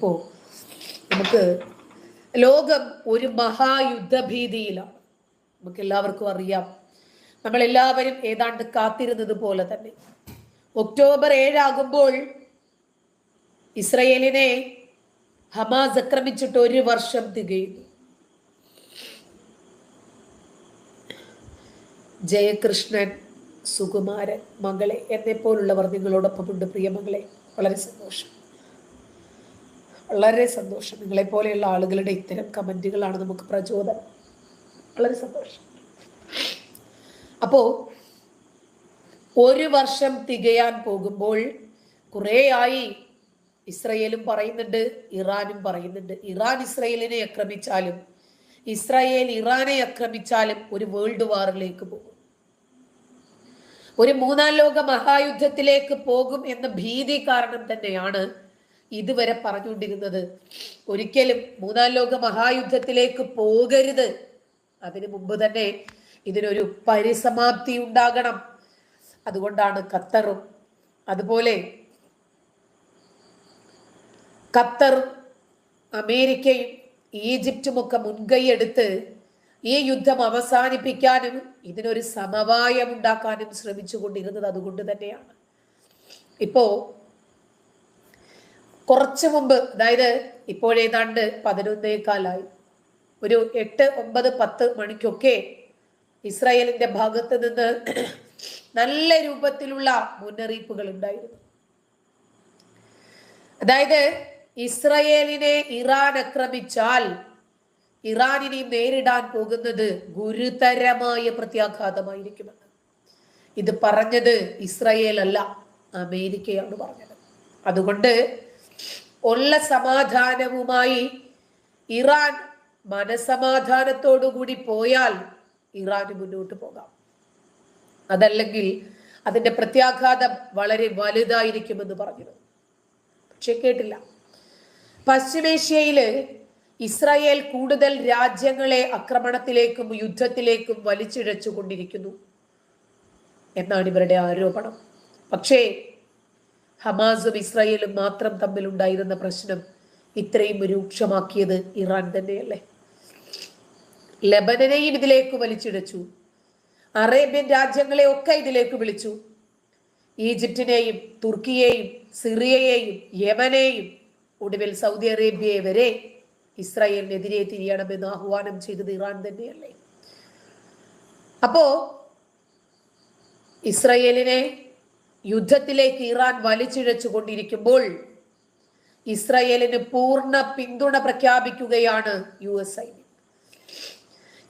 ഇപ്പോ നമുക്ക് ലോകം ഒരു മഹായുദ്ധഭീതിയിലാണ് നമുക്ക് എല്ലാവർക്കും അറിയാം. നമ്മൾ എല്ലാവരും ഏതാണ്ട് കാത്തിരുന്നത് പോലെ തന്നെ. ഒക്ടോബർ ഏഴാകുമ്പോൾ ഇസ്രയേലിനെ ഹമാസ് ആക്രമിച്ചിട്ട് ഒരു വർഷം തികയുന്നു. ജയകൃഷ്ണൻ സുകുമാരൻ മകളെ എന്നെപ്പോലുള്ളവർ നിങ്ങളോടൊപ്പമുണ്ട് പ്രിയ പ്രിയമകളെ വളരെ സന്തോഷം. വളരെ സന്തോഷം. നിങ്ങളെ പോലെയുള്ള ആളുകളുടെ ഇത്തരം കമന്റുകളാണ് നമുക്ക് പ്രചോദനം. വളരെ സന്തോഷം. അപ്പോൾ ഒരു വർഷം തികയാൻ പോകുമ്പോൾ കുറേയായി ഇസ്രയേലും പറയുന്നുണ്ട് ഇറാനും പറയുന്നുണ്ട്. ഇറാൻ ഇസ്രയേലിനെ ആക്രമിച്ചാലും ഇസ്രായേൽ ഇറാനെ ആക്രമിച്ചാലും ഒരു വേൾഡ് വാറിലേക്ക് പോകും. ഒരു മൂന്നാം ലോക മഹായുദ്ധത്തിലേക്ക് പോകും എന്ന ഭീതി കാരണം തന്നെയാണ് ഇതുവരെ പറഞ്ഞുകൊണ്ടിരുന്നത് ഒരിക്കലും മൂന്നാം ലോക മഹായുദ്ധത്തിലേക്ക് പോകരുത്. അതിനു മുമ്പ് തന്നെ ഇതിനൊരു പരിസമാപ്തി ഉണ്ടാകണം. അതുകൊണ്ടാണ് ഖത്തറും അതുപോലെ ഖത്തർ അമേരിക്കയും ഈജിപ്തും ഒക്കെ മുൻകൈയെടുത്ത് ഈ യുദ്ധം അവസാനിപ്പിക്കാനും ഇതിനൊരു സമവായം ഉണ്ടാക്കാനും ശ്രമിച്ചുകൊണ്ടിരുന്നത് അതുകൊണ്ട് തന്നെയാണ്. ഇപ്പോ കുറച്ചു മുമ്പ് അതായത് ഇപ്പോഴേതാണ്ട് പതിനൊന്നേക്കാലായി ഒരു എട്ട് ഒമ്പത് പത്ത് മണിക്കൊക്കെ ഇസ്രായേലിന്റെ ഭാഗത്ത് നിന്ന് നല്ല രൂപത്തിലുള്ള മുന്നറിയിപ്പുകൾ ഉണ്ടായിരുന്നു. അതായത് ഇസ്രയേലിനെ ഇറാൻ ആക്രമിച്ചാൽ ഇറാനിനെ നേരിടാൻ പോകുന്നത് ഗുരുതരമായ പ്രത്യാഘാതമായിരിക്കുമെന്ന് ഇത് പറഞ്ഞത് ഇസ്രയേൽ അല്ല അമേരിക്കയാണ് പറഞ്ഞത്. അതുകൊണ്ട് ഉള്ള സമാധാനവുമായി ഇറാൻ മനസമാധാനത്തോടുകൂടി പോയാൽ ഇറാന് മുന്നോട്ട് പോകാം. അതല്ലെങ്കിൽ അതിന്റെ പ്രത്യാഘാതം വളരെ വലുതായിരിക്കുമെന്ന് പറഞ്ഞിരുന്നു. പക്ഷെ കേട്ടില്ല. പശ്ചിമേഷ്യയിൽ ഇസ്രായേൽ കൂടുതൽ രാജ്യങ്ങളെ ആക്രമണത്തിലേക്കും യുദ്ധത്തിലേക്കും വലിച്ചിഴച്ചു കൊണ്ടിരിക്കുന്നു എന്നാണ് ഇവരുടെ ആരോപണം. പക്ഷേ ഹമാസും ഇസ്രായേലും മാത്രം തമ്മിലുണ്ടായിരുന്ന പ്രശ്നം ഇത്രയും രൂക്ഷമാക്കിയത് ഇറാൻ തന്നെയല്ലേ? ലബനനെയും ഇതിലേക്ക് വലിച്ചിടച്ചു. അറേബ്യൻ രാജ്യങ്ങളെ ഒക്കെ ഇതിലേക്ക് വിളിച്ചു. ഈജിപ്തിനെയും തുർക്കിയെയും സിറിയയെയും യമനെയും ഒടുവിൽ സൗദി അറേബ്യയെ വരെ ഇസ്രായേലിനെതിരെ തിരിയണമെന്ന് ആഹ്വാനം ചെയ്തത് ഇറാൻ തന്നെയല്ലേ? അപ്പോ ഇസ്രായേലിനെ യുദ്ധത്തിലേക്ക് ഇറാൻ വലിച്ചിഴച്ചു കൊണ്ടിരിക്കുമ്പോൾ ഇസ്രയേലിന് പൂർണ പിന്തുണ പ്രഖ്യാപിക്കുകയാണ് യു എസ് സൈന്യം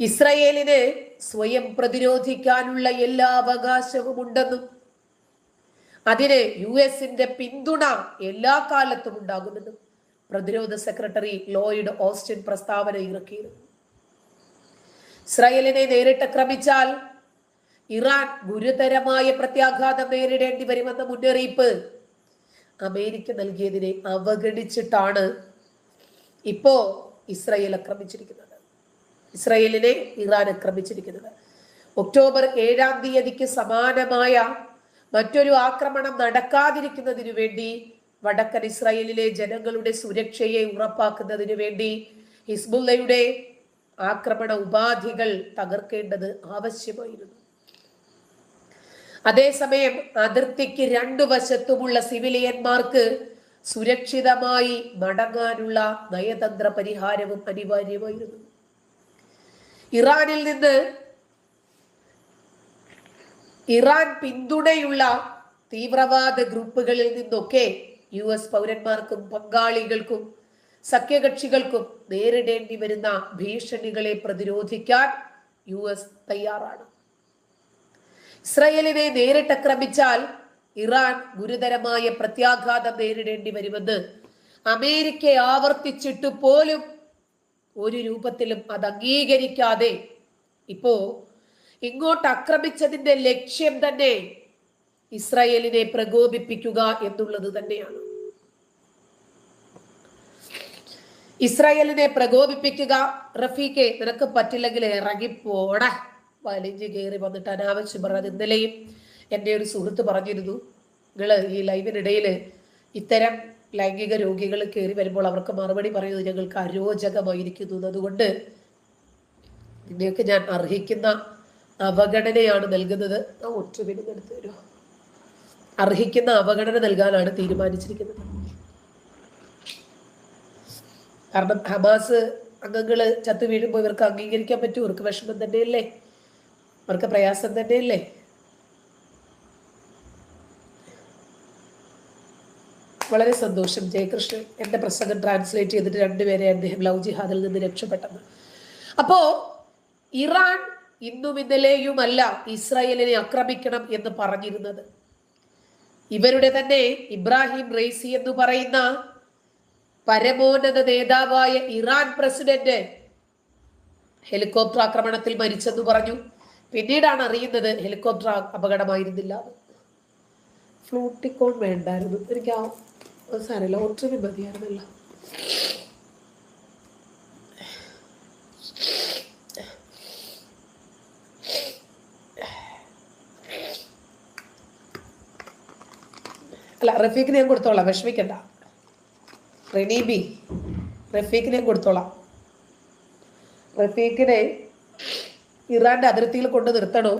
ഇസ്രയേലിന് സ്വയം പ്രതിരോധിക്കാനുള്ള എല്ലാ അവകാശവും ഉണ്ടെന്നും അതിന് യു എസിന്റെ പിന്തുണ എല്ലാ കാലത്തും ഉണ്ടാകുമെന്നും പ്രതിരോധ സെക്രട്ടറി ലോയിഡ് ഓസ്റ്റിൻ പ്രസ്താവന ഇറക്കിയിരുന്നു. ഇസ്രയേലിനെ നേരിട്ട് ആക്രമിച്ചാൽ ഇറാൻ ഗുരുതരമായ പ്രത്യാഘാതം നേരിടേണ്ടി വരുമെന്ന മുന്നറിയിപ്പ് അമേരിക്ക നൽകിയതിനെ അവഗണിച്ചിട്ടാണ് ഇപ്പോ ഇസ്രയേൽ ആക്രമിച്ചിരിക്കുന്നത്. ഇസ്രയേലിനെ ഇറാൻ ആക്രമിച്ചിരിക്കുന്നത്. ഒക്ടോബർ ഏഴാം തീയതിക്ക് സമാനമായ മറ്റൊരു ആക്രമണം നടക്കാതിരിക്കുന്നതിനു വേണ്ടി വടക്കൻ ഇസ്രായേലിലെ ജനങ്ങളുടെ സുരക്ഷയെ ഉറപ്പാക്കുന്നതിനു വേണ്ടി ഹിസ്ബുല്ലയുടെ ആക്രമണ ഉപാധികൾ തകർക്കേണ്ടത് ആവശ്യമായിരുന്നു. അതേസമയം അതിർത്തിക്ക് രണ്ടു വശത്തുമുള്ള സിവിലിയന്മാർക്ക് സുരക്ഷിതമായി മടങ്ങാനുള്ള നയതന്ത്ര പരിഹാരവും അനിവാര്യമായിരുന്നു. ഇറാനിൽ നിന്ന് ഇറാൻ പിന്തുണയുള്ള തീവ്രവാദ ഗ്രൂപ്പുകളിൽ നിന്നൊക്കെ യു എസ് പൗരന്മാർക്കും പങ്കാളികൾക്കും സഖ്യകക്ഷികൾക്കും നേരിടേണ്ടി വരുന്ന ഭീഷണികളെ പ്രതിരോധിക്കാൻ യു എസ് തയ്യാറാണ്. ഇസ്രയേലിനെ നേരിട്ട് ആക്രമിച്ചാൽ ഇറാൻ ഗുരുതരമായ പ്രത്യാഘാതം നേരിടേണ്ടി വരുമെന്ന് അമേരിക്ക ആവർത്തിച്ചിട്ട് പോലും ഒരു രൂപത്തിലും അത് അംഗീകരിക്കാതെ ഇപ്പോ ഇങ്ങോട്ട് ആക്രമിച്ചതിന്റെ ലക്ഷ്യം തന്നെ ഇസ്രയേലിനെ പ്രകോപിപ്പിക്കുക എന്നുള്ളത് തന്നെയാണ്. ഇസ്രായേലിനെ പ്രകോപിപ്പിക്കുക റഫീഖെ നിനക്ക് പറ്റില്ലെങ്കിൽ ഇറങ്ങിപ്പോട. വലിഞ്ഞു കയറി വന്നിട്ട് അനാവശ്യം പറഞ്ഞത് ഇന്നലെയും എന്റെ ഒരു സുഹൃത്ത് പറഞ്ഞിരുന്നു. നിങ്ങൾ ഈ ലൈവിനിടയിൽ ഇത്തരം ലൈംഗിക രോഗികൾ കയറി വരുമ്പോൾ അവർക്ക് മറുപടി പറയുന്നത് ഞങ്ങൾക്ക് അരോചകമായിരിക്കുന്നു. അതുകൊണ്ട് നിങ്ങൾക്ക് ഞാൻ അർഹിക്കുന്ന അവഗണനയാണ് നൽകുന്നത്. ഒറ്റ എടുത്തു തരുമോ അർഹിക്കുന്ന അവഗണന നൽകാനാണ് തീരുമാനിച്ചിരിക്കുന്നത്. കാരണം ഹമാസ് അംഗങ്ങൾ ചത്തു വീഴുമ്പോൾ ഇവർക്ക് അംഗീകരിക്കാൻ പറ്റും ഇവർക്ക് വിഷമം തന്നെയല്ലേ? അവർക്ക് പ്രയാസം തന്നെയല്ലേ വളരെ സന്തോഷം. ജയകൃഷ്ണൻ എന്റെ പ്രസംഗം ട്രാൻസ്ലേറ്റ് ചെയ്തിട്ട് രണ്ടുപേരെ അദ്ദേഹം ലവ് ജിഹാദിൽ നിന്ന് രക്ഷപ്പെട്ടത്. അപ്പോ ഇറാൻ ഇന്നും ഇന്നലെയുമല്ല ഇസ്രായേലിനെ ആക്രമിക്കണം എന്ന് പറഞ്ഞിരുന്നത്. ഇവരുടെ തന്നെ ഇബ്രാഹിം റെയ്സി എന്ന് പറയുന്ന പരമോന്നത നേതാവായ ഇറാൻ പ്രസിഡന്റ് ഹെലികോപ്റ്റർ ആക്രമണത്തിൽ മരിച്ചെന്ന് പറഞ്ഞു. പിന്നീടാണ് അറിയുന്നത് ഹെലികോപ്റ്റർ അപകടമായിരുന്നില്ല. ഫ്ലൂട്ടിക്കോൺ വേണ്ടായിരുന്നു. എനിക്ക് ആ സാരമില്ല. ലോട്ടറി മതിയായിരുന്നില്ല അല്ല റഫീഖിന് ഞാൻ കൊടുത്തോളാം. വിഷമിക്കണ്ട. റെനീബി റഫീഖിനെ കൊടുത്തോളാം. റഫീഖിനെ ഇറാന്റെ അതിർത്തിയിൽ കൊണ്ട് നിർത്തണോ?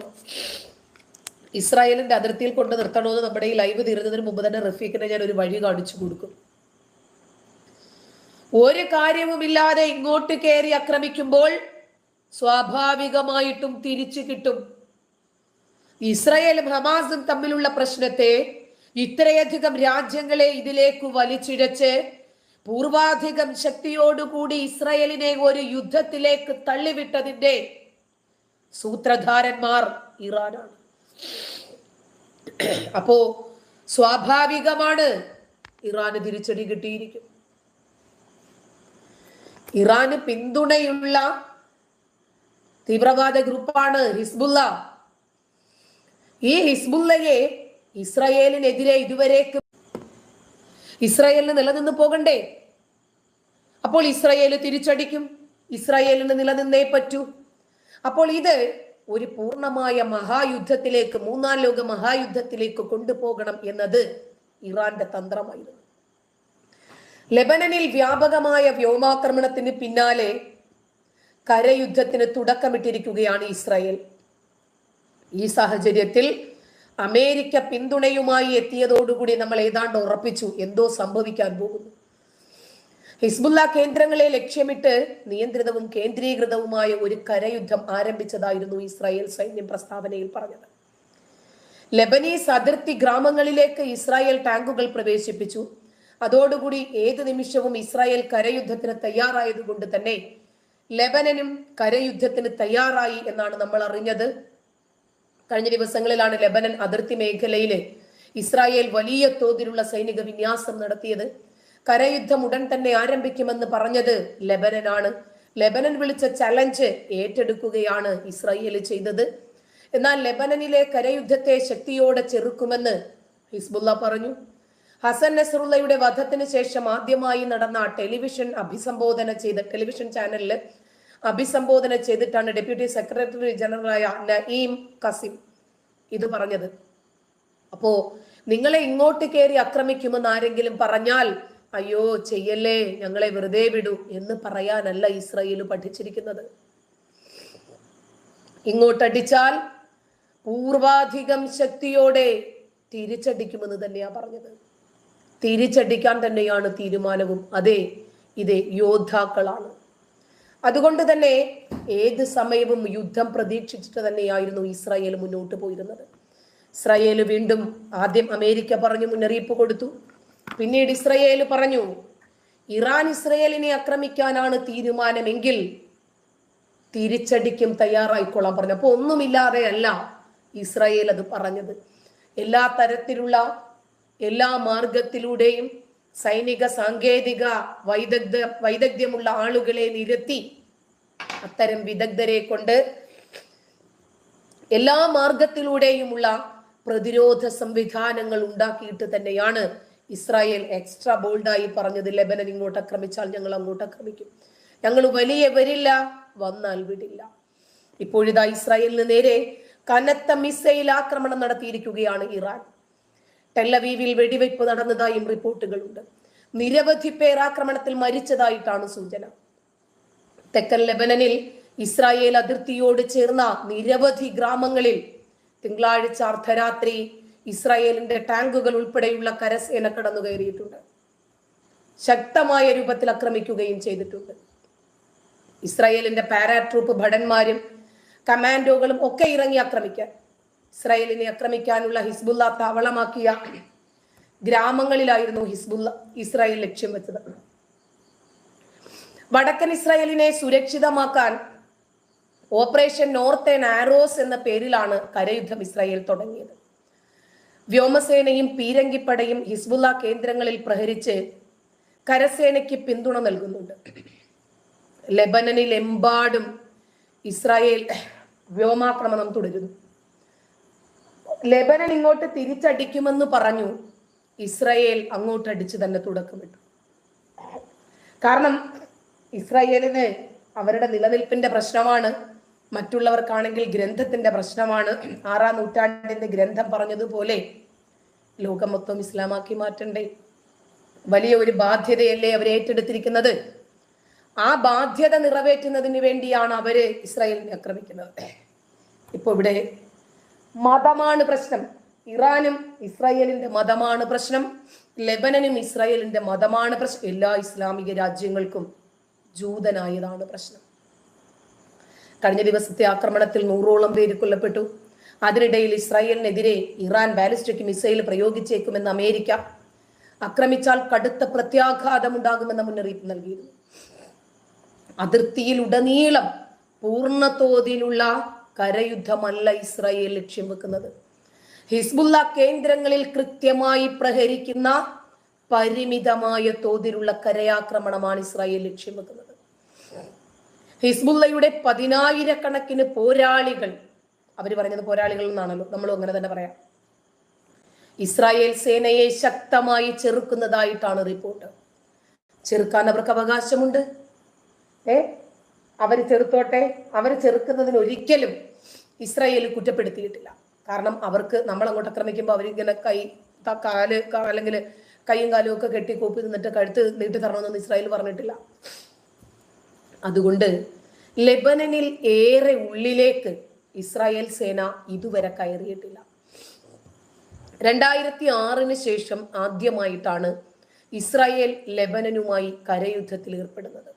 ഇസ്രായേലിന്റെ അതിർത്തിയിൽ കൊണ്ട് നിർത്തണോ എന്ന് നമ്മുടെ ഈ ലൈവ് തീരുന്നതിന് മുമ്പ് തന്നെ റഫീഖിനെ ഞാൻ ഒരു വഴി കാണിച്ചു കൊടുക്കും. ഒരു കാര്യവുമില്ലാതെ ഇങ്ങോട്ട് കയറി ആക്രമിക്കുമ്പോൾ സ്വാഭാവികമായിട്ടും തിരിച്ചു കിട്ടും. ഇസ്രായേൽ ഹമാസും തമ്മിലുള്ള പ്രശ്നത്തെ ഇത്രയധികം രാജ്യങ്ങളെ ഇതിലേക്ക് വലിച്ചിഴച്ച് പൂർവാധികം ശക്തിയോടുകൂടി ഇസ്രായേലിനെ ഒരു യുദ്ധത്തിലേക്ക് തള്ളിവിട്ടതിന്റെ സൂത്രധാരന്മാർ ഇറാനാണ്. അപ്പോ സ്വാഭാവികമാണ് ഇറാന് തിരിച്ചടി കിട്ടിയിരിക്കും. ഇറാന് പിന്തുണയുള്ള തീവ്രവാദ ഗ്രൂപ്പാണ് ഹിസ്ബുല്ല ഈ ഹിസ്ബുല്ലയെ ഇസ്രയേലിനെതിരെ ഇതുവരേക്ക് ഇസ്രയേലിന് നിലനിന്ന് പോകണ്ടേ? അപ്പോൾ ഇസ്രായേൽ തിരിച്ചടിക്കും. ഇസ്രയേലിന് നിലനിന്നേ പറ്റൂ. അപ്പോൾ ഇത് ഒരു പൂർണമായ മഹായുദ്ധത്തിലേക്ക് മൂന്നാം ലോക മഹായുദ്ധത്തിലേക്ക് കൊണ്ടുപോകണം എന്നത് ഇറാന്റെ തന്ത്രമായിരുന്നു. ലെബനനിൽ വ്യാപകമായ വ്യോമാക്രമണത്തിന് പിന്നാലെ കരയുദ്ധത്തിന് തുടക്കമിട്ടിരിക്കുകയാണ് ഇസ്രായേൽ. ഈ സാഹചര്യത്തിൽ അമേരിക്ക പിന്തുണയുമായി എത്തിയതോടുകൂടി നമ്മൾ ഏതാണ്ട് ഉറപ്പിച്ചു എന്തോ സംഭവിക്കാൻ പോകുന്നു. ഹിസ്ബുല്ല കേന്ദ്രങ്ങളെ ലക്ഷ്യമിട്ട് നിയന്ത്രിതവും കേന്ദ്രീകൃതവുമായ ഒരു കരയുദ്ധം ആരംഭിച്ചതായിരുന്നു ഇസ്രായേൽ സൈന്യം പ്രസ്താവനയിൽ പറഞ്ഞത്. ലബനീസ് അതിർത്തി ഗ്രാമങ്ങളിലേക്ക് ഇസ്രായേൽ ടാങ്കുകൾ പ്രവേശിപ്പിച്ചു. അതോടുകൂടി ഏത് നിമിഷവും ഇസ്രായേൽ കരയുദ്ധത്തിന് തയ്യാറായതുകൊണ്ട് തന്നെ ലെബനനും കരയുദ്ധത്തിന് തയ്യാറായി എന്നാണ് നമ്മൾ അറിഞ്ഞത്. കഴിഞ്ഞ ദിവസങ്ങളിലാണ് ലെബനൻ അതിർത്തി മേഖലയിൽ ഇസ്രായേൽ വലിയ തോതിലുള്ള സൈനിക വിന്യാസം നടത്തിയത്. കരയുദ്ധം ഉടൻ തന്നെ ആരംഭിക്കുമെന്ന് പറഞ്ഞത് ലെബനനാണ്. ലെബനൻ വിളിച്ച ചലഞ്ച് ഏറ്റെടുക്കുകയാണ് ഇസ്രായേൽ ചെയ്തത്. എന്നാൽ ലെബനനിലെ കരയുദ്ധത്തെ ശക്തിയോടെ ചെറുക്കുമെന്ന് ഹിസ്ബുല്ല പറഞ്ഞു. ഹസൻ നസറുള്ളയുടെ വധത്തിന് ശേഷം ആദ്യമായി നടന്ന ടെലിവിഷൻ അഭിസംബോധന ചെയ്ത ടെലിവിഷൻ ചാനലിൽ അഭിസംബോധന ചെയ്തിട്ടാണ് ഡെപ്യൂട്ടി സെക്രട്ടറി ജനറലായ നഈം കസിം ഇത് പറഞ്ഞത്. അപ്പോ നിങ്ങളെ ഇങ്ങോട്ട് കയറി ആക്രമിക്കുമെന്ന് ആരെങ്കിലും പറഞ്ഞാൽ അയ്യോ ചെയ്യല്ലേ ഞങ്ങളെ വെറുതെ വിടൂ എന്ന് പറയാനല്ല ഇസ്രയേൽ പഠിച്ചിരിക്കുന്നത്. ഇങ്ങോട്ടടിച്ചാൽ പൂർവാധികം ശക്തിയോടെ തിരിച്ചടിക്കുമെന്ന് തന്നെയാ പറഞ്ഞത്. തിരിച്ചടിക്കാൻ തന്നെയാണ് തീരുമാനവും. അതെ ഇത് യോദ്ധാക്കളാണ്. അതുകൊണ്ട് തന്നെ ഏത് സമയവും യുദ്ധം പ്രതീക്ഷിച്ചിട്ട് തന്നെയായിരുന്നു ഇസ്രായേൽ മുന്നോട്ട് പോയിരുന്നത്. ഇസ്രായേൽ വീണ്ടും ആദ്യം അമേരിക്ക പറഞ്ഞു മുന്നറിയിപ്പ് കൊടുത്തു. പിന്നീട് ഇസ്രയേൽ പറഞ്ഞു ഇറാൻ ഇസ്രയേലിനെ ആക്രമിക്കാനാണ് തീരുമാനമെങ്കിൽ തിരിച്ചടിക്കും തയ്യാറായിക്കൊള്ളാൻ പറഞ്ഞു. അപ്പോൾ ഒന്നുമില്ലാതെ അല്ല ഇസ്രായേൽ അത് പറഞ്ഞത്. എല്ലാ തരത്തിലുള്ള എല്ലാ മാർഗത്തിലൂടെയും സൈനിക സാങ്കേതിക വൈദഗ്ധ വൈദഗ്ധ്യമുള്ള ആളുകളെ നിരത്തി അത്തരം വിദഗ്ധരെ കൊണ്ട് എല്ലാ മാർഗത്തിലൂടെയുമുള്ള പ്രതിരോധ സംവിധാനങ്ങൾ ഉണ്ടാക്കിയിട്ട് തന്നെയാണ് ഇസ്രായേൽ എക്സ്ട്രാ ബോൾഡായി പറഞ്ഞത് ലെബനൻ ഇങ്ങോട്ട് ആക്രമിച്ചാൽ ഞങ്ങൾ അങ്ങോട്ട് ആക്രമിക്കും. ഞങ്ങൾ വലിയ വരില്ല വന്നാൽ വിടില്ല. ഇപ്പോഴിതാ ഇസ്രായേലിന് നേരെ കനത്ത മിസൈൽ ആക്രമണം നടത്തിയിരിക്കുകയാണ് ഇറാൻ. ടെല്ലവീവിൽ വെടിവയ്പ് നടന്നതായും റിപ്പോർട്ടുകളുണ്ട്. നിരവധി പേർ ആക്രമണത്തിൽ മരിച്ചതായിട്ടാണ് സൂചന. തെക്കൻ ലെബനനിൽ ഇസ്രായേൽ അതിർത്തിയോട് ചേർന്ന നിരവധി ഗ്രാമങ്ങളിൽ തിങ്കളാഴ്ച അർദ്ധരാത്രി ഇസ്രായേലിന്റെ ടാങ്കുകൾ ഉൾപ്പെടെയുള്ള കരസേന കടന്നു കയറിയിട്ടുണ്ട് ശക്തമായ രൂപത്തിൽ ആക്രമിക്കുകയും ചെയ്തിട്ടുണ്ട്. ഇസ്രായേലിന്റെ പാരാട്രൂപ്പ് ഭടന്മാരും കമാൻഡോകളും ഒക്കെ ഇറങ്ങി ആക്രമിക്കാൻ ഇസ്രായേലിനെ ആക്രമിക്കാനുള്ള ഹിസ്ബുല്ല താവളമാക്കിയ ഗ്രാമങ്ങളിലായിരുന്നു ഹിസ്ബുല്ല ഇസ്രായേൽ ലക്ഷ്യം വെച്ചത്. വടക്കൻ ഇസ്രായേലിനെ സുരക്ഷിതമാക്കാൻ ഓപ്പറേഷൻ നോർത്ത് ആൻഡ് ആരോസ് എന്ന പേരിലാണ് കരയുദ്ധം ഇസ്രായേൽ തുടങ്ങിയത്. വ്യോമസേനയും പീരങ്കിപ്പടയും ഹിസ്ബുല്ല കേന്ദ്രങ്ങളിൽ പ്രഹരിച്ച് കരസേനയ്ക്ക് പിന്തുണ നൽകുന്നുണ്ട്. ലെബനനിൽ എമ്പാടും ഇസ്രായേൽ വ്യോമാക്രമണം തുടരുന്നു. ലെബനൻ ഇങ്ങോട്ട് തിരിച്ചടിക്കുമെന്ന് പറഞ്ഞു ഇസ്രായേൽ അങ്ങോട്ട് അടിച്ച് തന്നെ തുടക്കമിട്ടു. കാരണം ഇസ്രായേലിന് അവരുടെ നിലനിൽപ്പിന്റെ പ്രശ്നമാണ് മറ്റുള്ളവർക്കാണെങ്കിൽ ഗ്രന്ഥത്തിന്റെ പ്രശ്നമാണ്. ആറാം നൂറ്റാണ്ടിന്റെ ഗ്രന്ഥം പറഞ്ഞതുപോലെ ലോകം മൊത്തം ഇസ്ലാമാക്കി മാറ്റണ്ടേ? വലിയ ഒരു ബാധ്യതയല്ലേ അവർ ഏറ്റെടുത്തിരിക്കുന്നത്? ആ ബാധ്യത നിറവേറ്റുന്നതിന് വേണ്ടിയാണ് അവർ ഇസ്രായേലിനെ ആക്രമിക്കുന്നത്. ഇപ്പൊ ഇവിടെ മതമാണ് പ്രശ്നം. ഇറാനും ഇസ്രായേലിന്റെ മതമാണ് പ്രശ്നം. ലെബനനും ഇസ്രായേലിന്റെ മതമാണ് പ്രശ്നം. എല്ലാ ഇസ്ലാമിക രാജ്യങ്ങൾക്കും ജൂതനായതാണ് പ്രശ്നം. കഴിഞ്ഞ ദിവസത്തെ ആക്രമണത്തിൽ നൂറോളം പേര് കൊല്ലപ്പെട്ടു. അതിനിടയിൽ ഇസ്രായേലിനെതിരെ ഇറാൻ ബാലിസ്റ്റിക് മിസൈൽ പ്രയോഗിച്ചേക്കുമെന്ന് അമേരിക്ക ആക്രമിച്ചാൽ കടുത്ത പ്രത്യാഘാതമുണ്ടാകുമെന്ന മുന്നറിയിപ്പ് നൽകിയിരുന്നു. അതിർത്തിയിൽ ഉടനീളം പൂർണ തോതിലുള്ള കരയുദ്ധമല്ല ഇസ്രായേൽ ലക്ഷ്യം വെക്കുന്നത്. ഹിസ്ബുല്ല കേന്ദ്രങ്ങളിൽ കൃത്യമായി പ്രഹരിക്കുന്ന പരിമിതമായ തോതിലുള്ള കരയാക്രമണമാണ് ഇസ്രായേൽ ലക്ഷ്യം വെക്കുന്നത്. ഹിസ്ബുല്ലയുടെ പതിനായിരക്കണക്കിന് പോരാളികൾ അവർ പറയുന്നത് പോരാളികൾ എന്നാണല്ലോ നമ്മളും അങ്ങനെ തന്നെ പറയാം. ഇസ്രായേൽ സേനയെ ശക്തമായി ചെറുക്കുന്നതായിട്ടാണ് റിപ്പോർട്ട്. ചെറുക്കാൻ അവർക്ക് അവകാശമുണ്ട്. ഏ? അവർ ചെറുത്തോട്ടെ അവർ ചെറുക്കുന്നതിന് ഒരിക്കലും ഇസ്രായേൽ കുറ്റപ്പെടുത്തിയിട്ടില്ല. കാരണം അവർക്ക് നമ്മൾ അങ്ങോട്ട് ആക്രമിക്കുമ്പോൾ അവരിങ്ങനെ കൈ കാൽ അല്ലെങ്കിൽ കൈയും കാലും ഒക്കെ കെട്ടി കൂപ്പി നിന്നിട്ട് കഴുത്ത് നീട്ടി തരണമെന്നൊന്നും ഇസ്രായേൽ പറഞ്ഞിട്ടില്ല. അതുകൊണ്ട് ലെബനനിൽ ഏറെ ഉള്ളിലേക്ക് ഇസ്രായേൽ സേന ഇതുവരെ കയറിയിട്ടില്ല. രണ്ടായിരത്തി ആറിന് ശേഷം ആദ്യമായിട്ടാണ് ഇസ്രായേൽ ലെബനനുമായി കരയുദ്ധത്തിൽ ഏർപ്പെടുന്നത്.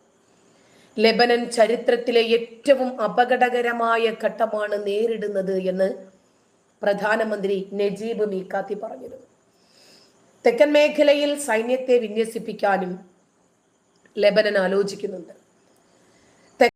ലെബനൻ ചരിത്രത്തിലെ ഏറ്റവും അപകടകരമായ ഘട്ടമാണ് നേരിടുന്നത് എന്ന് പ്രധാനമന്ത്രി നജീബ് മീക്കാത്തി പറഞ്ഞിരുന്നു തെക്കൻ മേഖലയിൽ സൈന്യത്തെ വിന്യസിപ്പിക്കാനും ലെബനൻ ആലോചിക്കുന്നുണ്ട്.